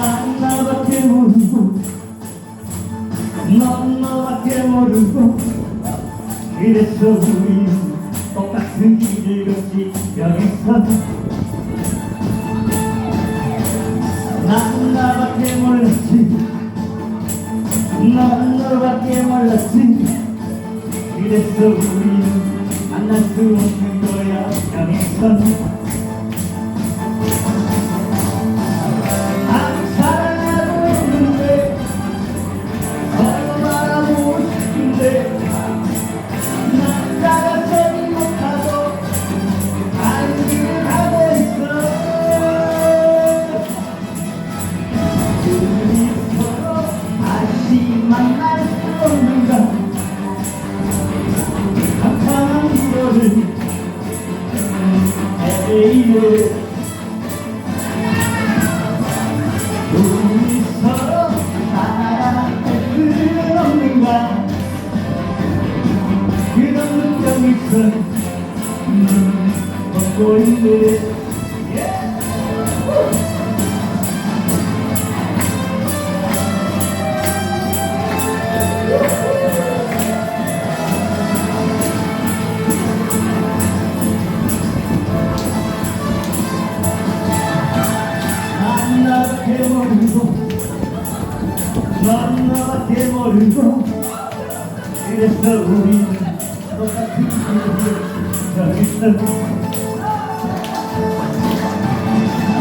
난 나밖에 모르고 넌 너밖에 모르고 이래서 우리 똑같은 길을 걷지. 여기서 난 나밖에 몰랐지 넌 너밖에 몰랐지. 이래서 우리는. 만날 수 없는 거야 여기서. 우리 서로 사랑할 수는 없는가 그런 눈병이 있어 음, 걷고 있네 나밖에 모르고 넌 나밖에 모르고 그래서 우리는 똑같은 길을 여기서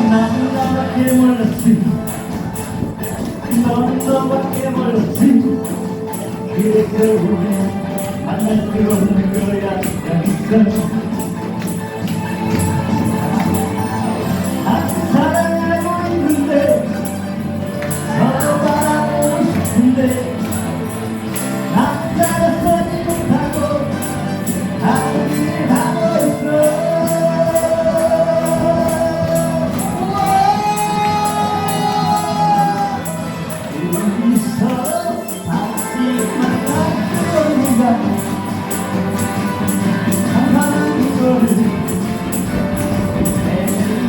난 나밖에 몰랐지. 넌 너밖에 몰랐지. 그래서 우리는 만날 수 없는 거야. 여기서